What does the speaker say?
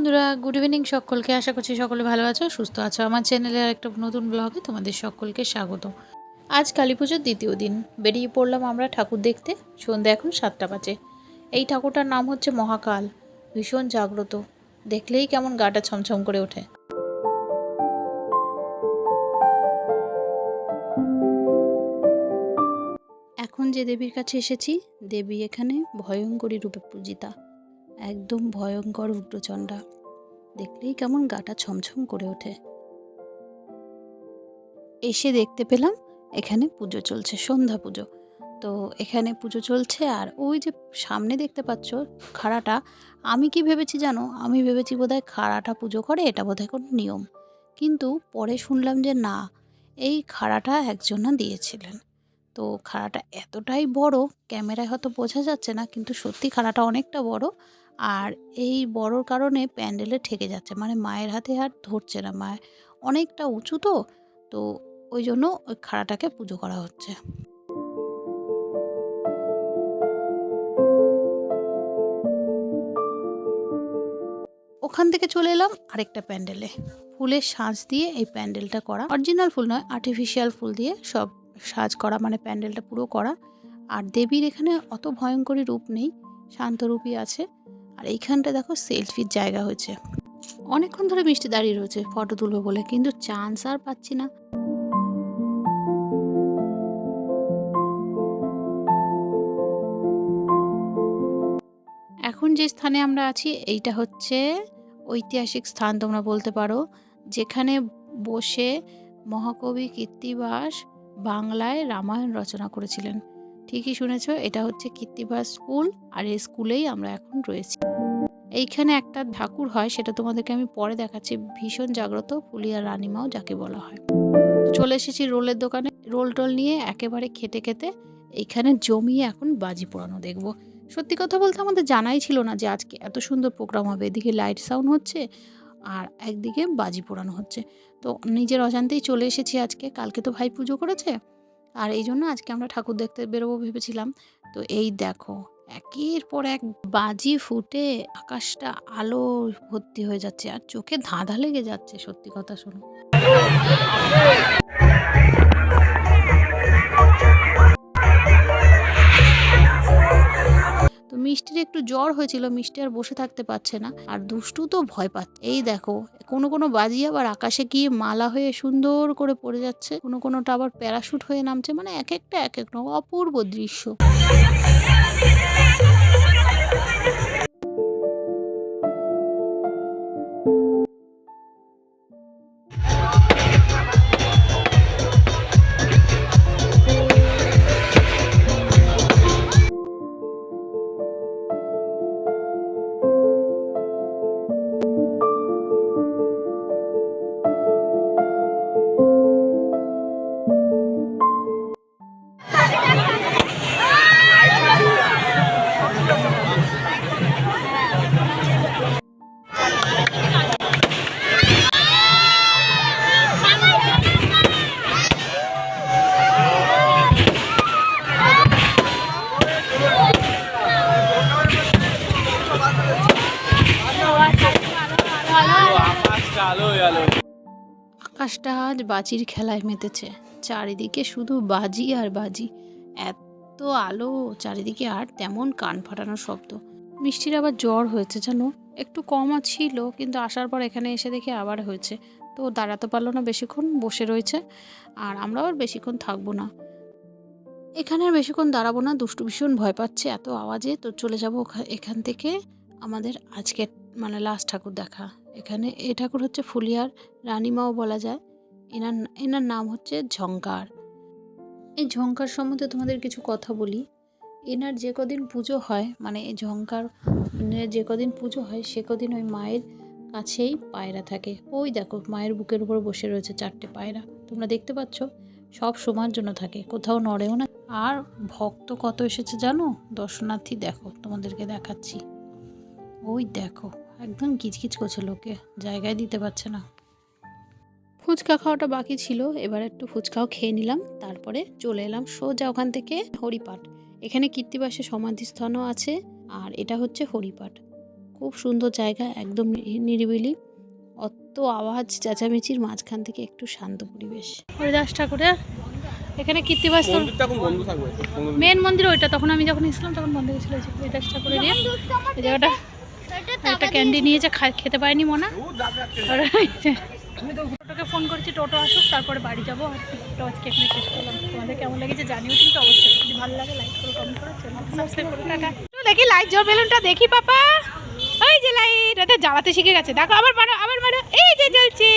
বন্ধুরা good evening সকলকে। আশা করছি সকলে ভালো আছো, সুস্থ আছো। আমার চ্যানেলে একটা নতুন ব্লগে তোমাদের সকলকে স্বাগত। আজ কালী পুজোর দ্বিতীয় দিন। বেরিয়ে পড়লাম আমরা ঠাকুর দেখতে। সন্ধ্যা এখন সাতটা বাজে। এই ঠাকুরটার নাম হচ্ছে মহাকাল। ভীষণ জাগ্রত। দেখলেই কেমন গাটা ছমছম করে ওঠে। এখন যে দেবীর কাছে এসেছি, দেবী এখানে ভয়ঙ্করী রূপে পূজিতা। একদম ভয়ঙ্কর উগ্রচণ্ডা দেখলেই কেমন গাটা ছমছম করে ওঠে। এসে দেখতে পেলাম, এখানে পুজো চলছে, সন্ধ্যা পুজো। তো এখানে পুজো চলছে আর ওই যে সামনে দেখতে পাচ্ছ খাড়াটা, আমি কি ভেবেছি জানো? আমি ভেবেছি বোধহয় খাড়াটা পুজো করে, এটা বোধহয় কোনো নিয়ম। কিন্তু পরে শুনলাম যে না, এই খাড়াটা একজনা দিয়েছিলেন। তো খাড়াটা এতটাই বড়, ক্যামেরায় হয়তো বোঝা যাচ্ছে না, কিন্তু সত্যি খাড়াটা অনেকটা বড়। আর এই বড়র কারণে প্যান্ডেলে ঠেকে যাচ্ছে। মানে মায়ের হাতে আর ধরছে না। মায়ের অনেকটা উঁচু তো তো ওই জন্য ওই খাড়াটাকে পুজো করা হচ্ছে। ওখান থেকে চলে এলাম আরেকটা প্যান্ডেলে। ফুলের সাজ দিয়ে এই প্যান্ডেলটা করা। অরিজিনাল ফুল নয় আর্টিফিশিয়াল ফুল দিয়ে সব সাজ করা। মানে প্যান্ডেলটা পুরো করা। আর দেবীর এখানে অত ভয়ঙ্করী রূপ নেই, শান্তরূপী আছে। আর এইখানটা দেখো সেলফির জায়গা হয়েছে। অনেকক্ষণ ধরে মিষ্টি দাঁড়িয়ে রয়েছে ফটো তুলবো বলে, কিন্তু চান্স আর পাচ্ছি না। এখন যে স্থানে আমরা আছি, এইটা হচ্ছে ঐতিহাসিক স্থান তোমরা বলতে পারো, যেখানে বসে মহাকবি কীর্তিবাস বাংলায় রামায়ণ রচনা করেছিলেন। ঠিকই শুনেছ, এটা হচ্ছে কীর্তিবাস স্কুল, আর এই স্কুলেই আমরা এখন রয়েছি। এইখানে একটা ঠাকুর হয়, সেটা তোমাদেরকে আমি পরে দেখাচ্ছি। ভীষণ জাগ্রত ফুলিয়া রানিমাও যাকে বলা হয়। চলে এসেছি রোলের দোকানে। রোল টোল নিয়ে একেবারে খেতে খেতে এইখানে জমিয়ে এখন বাজি পোড়ানো দেখব। সত্যি কথা বলতে আমাদের জানাই ছিল না যে আজকে এত সুন্দর প্রোগ্রাম হবে। এদিকে লাইট সাউন্ড হচ্ছে আর একদিকে বাজি পোড়ানো হচ্ছে। তো নিজের অজান্তেই চলে এসেছি আজকে। কালকে তো ভাই পুজো করেছে। আর এই জন্য আজকে আমরা ঠাকুর দেখতে বেরোবো ভেবেছিলাম। তো এই দেখো একের পর এক বাজি ফুটে আকাশটা আলো ভর্তি হয়ে যাচ্ছে আর চোখে ধাঁধা লেগে যাচ্ছে, সত্যি কথা শোনো। তো মিষ্টির একটু জ্বর হয়েছিল, মিষ্টি আর বসে থাকতে পারছে না আর দুষ্টু তো ভয় পাচ্ছে। এই দেখো, কোনো কোনো বাজি আবার আকাশে গিয়ে মালা হয়ে সুন্দর করে পড়ে যাচ্ছে, কোনো কোনোটা আবার প্যারাশুট হয়ে নামছে মানে এক একটা এক এক অপূর্ব দৃশ্য। আকাশটা আকাশটা আজ বাজির খেলায় মেতেছে। চারিদিকে শুধু বাজি আর বাজি। এত আলো, চারিদিকে আর তেমন কান ফাটানো শব্দ। মিষ্টির আবার জ্বর হয়েছে, জানো? একটু কম ছিল কিন্তু আসার পর এখানে এসে দেখে আবার হয়েছে। তো দাঁড়াতে পারল না বেশিক্ষণ, বসে রয়েছে। আর আমরাও আর বেশিক্ষণ থাকব না। এখানে আর বেশিক্ষণ দাঁড়াবো না, দুষ্টু ভীষণ ভয় পাচ্ছে, এত আওয়াজে। তো চলে যাব এখান থেকে আমাদের আজকের মানে লাস্ট ঠাকুর দেখা। এখানে এ ঠাকুর হচ্ছে ফুলিয়ার, রানীমাও বলা যায়। এনার এনার নাম হচ্ছে ঝঙ্কার। এই ঝঙ্কার সম্বন্ধে তোমাদের কিছু কথা বলি। এনার যে কদিন পুজো হয় মানে এই ঝঙ্কার যে কদিন পুজো হয়, সে কদিন ওই মায়ের কাছেই পায়রা থাকে। ওই দেখো, মায়ের বুকের উপর বসে রয়েছে চারটে পায়রা। তোমরা দেখতে পাচ্ছ, সব সময়ের জন্য থাকে, কোথাও নড়েও না। আর ভক্ত কত এসেছে জানো? দর্শনার্থী দেখো, তোমাদেরকে দেখাচ্ছি। ওই দেখো। একদম কিচকিচ করছে লোকে জায়গায় দিতে পারছে না। ফুচকা খাওয়াটা বাকি ছিল এবার একটু ফুচকাও খেয়ে নিলাম তারপরে চলে এলাম সোজা ওখান থেকে হরিপাট। এখানে কীর্তিবাসের সমাধিস্থানও আছে আর এটা হচ্ছে হরিপাট। খুব সুন্দর জায়গা একদম নি- নিরিবিলি। অত আওয়াজ চেঁচামেচির মাঝখান থেকে একটু শান্ত পরিবেশ। হরিদাস ঠাকুরের এখানে কীর্তিবাস মেন মন্দির ওইটা তখন আমি যখন এসেছিলাম তখন বন্ধ গেছিল হরিদাস ঠাকুরের এই জায়গাটা একটা ক্যান্ডি নিয়ে যে খেতে পারেনি মনা। টোটোকে ফোন করছি, টোটো আসুক, তারপরে বাড়ি যাব। টোটো আজকে এখানে শেষ করলাম। তোমাদের কেমন লেগেছে জানিও কিন্তু অবশ্যই। যদি ভালো লাগে লাইক করো কমেন্ট করো সাবস্ক্রাইব করো, টাটা। দেখি লাইট জ্বল বেলুনটা দেখি, পাপা। ওই যে লাইট ওদের জ্বালাতে শিখে গেছে। দেখো, আবার মারো আবার মারো। এই যে জ্বলছে।